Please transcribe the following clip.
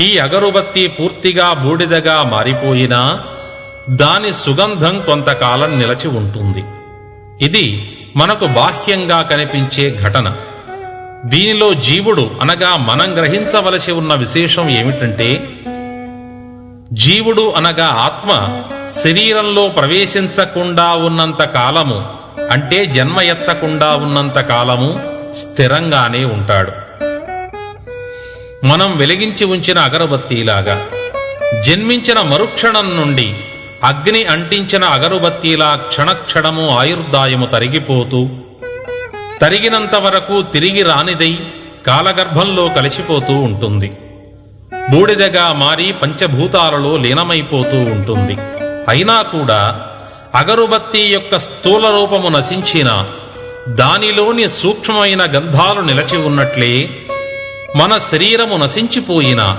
ఈ అగరుబత్తి పూర్తిగా బూడిదగా మారిపోయినా దాని సుగంధం కొంతకాలం నిలచి ఉంటుంది. ఇది మనకు బాహ్యంగా కనిపించే ఘటన. దీనిలో జీవుడు అనగా మనం గ్రహించవలసి ఉన్న విశేషం ఏమిటంటే జీవుడు అనగా ఆత్మ శరీరంలో ప్రవేశించకుండా ఉన్నంత కాలము అంటే జన్మ ఎత్తకుండా ఉన్నంత కాలము స్థిరంగానే ఉంటాడు. మనం వెలిగించి ఉంచిన అగరబత్తీలాగా జన్మించిన మరుక్షణం నుండి అగ్ని అంటించిన అగరుబత్తీలా క్షణక్షణము ఆయుర్దాయము తరిగిపోతూ తరిగినంత వరకు తిరిగి రానిదై కాలగర్భంలో కలిసిపోతూ ఉంటుంది. బూడిదగా మారి పంచభూతాలలో లీనమైపోతూ ఉంటుంది. అయినా కూడా అగరుబత్తి యొక్క స్థూల రూపము నశించిన దానిలోని సూక్ష్మమైన గంధాలు నిలచి ఉన్నట్లే మన శరీరము నశించిపోయిన